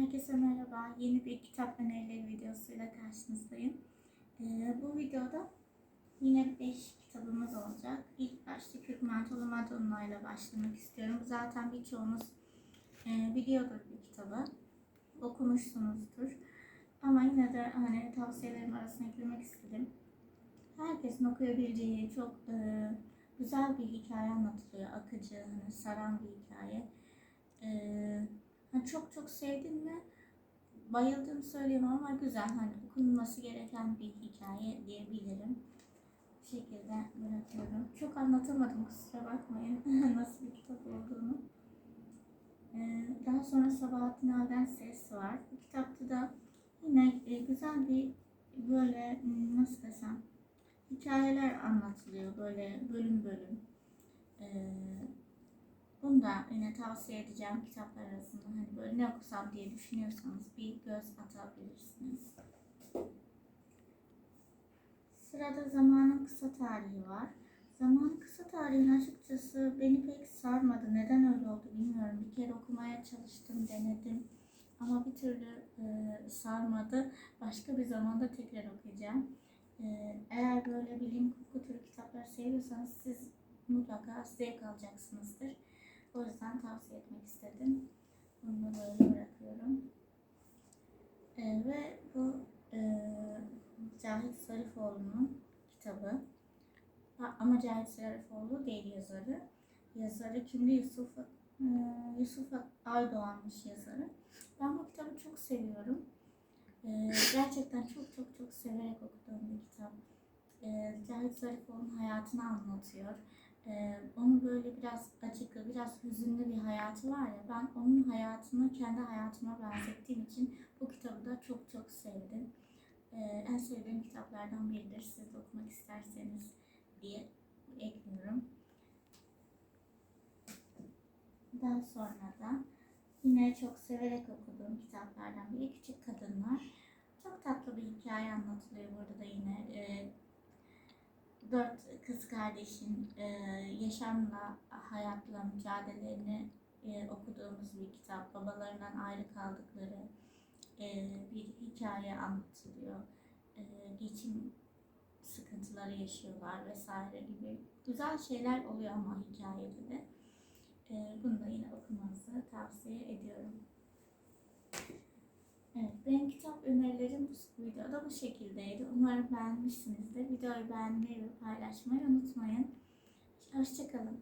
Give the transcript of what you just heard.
Herkese merhaba. Yeni bir kitap önerileri videosuyla karşınızdayım. Ee, bu videoda yine 5 kitabımız olacak. İlk başta Kürk Mantolu Madonna ile başlamak istiyorum. Zaten birçoğunuz e, biliyordur bu kitabı. Okumuşsunuzdur. Ama yine de hani tavsiyelerim arasına eklemek istedim. Herkesin okuyabileceği çok e, güzel bir hikaye anlatılıyor. Akıcı, hani saran bir hikaye. Eee Çok çok sevdim ve bayıldım söyleyemem ama güzel hani okunması gereken bir hikaye diyebilirim. Bu şekilde bırakıyorum. Çok anlatamadım kusura bakmayın nasıl bir kitap olduğunu. Ee, daha sonra Sabahattin Alden Ses var. Bu kitapta da yine e, güzel bir böyle hmm, nasıl desem hikayeler anlatılıyor böyle bölüm bölüm. Da yine tavsiye edeceğim kitaplar arasında. Hani böyle ne okusam diye düşünüyorsanız bir göz atabilirsiniz. Sırada zamanın kısa tarihi var. Zamanın kısa tarihin açıkçası beni pek sarmadı. Neden öyle oldu bilmiyorum. Bir kere okumaya çalıştım, denedim. Ama bir türlü e, sarmadı. Başka bir zamanda tekrar okuyacağım. E, eğer böyle bilim kurgu türü kitaplar seviyorsanız siz mutlaka zevk alacaksınızdır. O yüzden tavsiye etmek istedim. Bunu böyle bırakıyorum. Ee, ve bu e, Cahit Zarifoğlu'nun kitabı. Ama Cahit Zarifoğlu değil yazarı. Yazarı kimdi? Yusuf, e, Yusuf Aydoğan'mış yazarı. Ben bu kitabı çok seviyorum. E, gerçekten çok çok çok severek okuduğum bir kitap. E, Cahit Zarifoğlu'nun hayatını anlatıyor e, onun böyle biraz acıklı, biraz hüzünlü bir hayatı var ya ben onun hayatını kendi hayatıma benzettiğim için bu kitabı da çok çok sevdim. E, en sevdiğim kitaplardan biridir. Siz de okumak isterseniz diye ekliyorum. Daha sonra da yine çok severek okuduğum kitaplardan biri Küçük Kadınlar. Çok tatlı bir hikaye anlatılıyor burada da yine. E, dört kız kardeşin e, yaşamla, hayatla mücadelelerini e, okuduğumuz bir kitap. Babalarından ayrı kaldıkları e, bir hikaye anlatılıyor. E, geçim sıkıntıları yaşıyorlar vesaire gibi güzel şeyler oluyor ama hikayede de. E, bunu da yine okumanızı tavsiye ediyorum. Kitap önerilerim bu videoda bu şekildeydi. Umarım beğenmişsinizdir. Videoyu beğenmeyi ve paylaşmayı unutmayın. Hoşçakalın.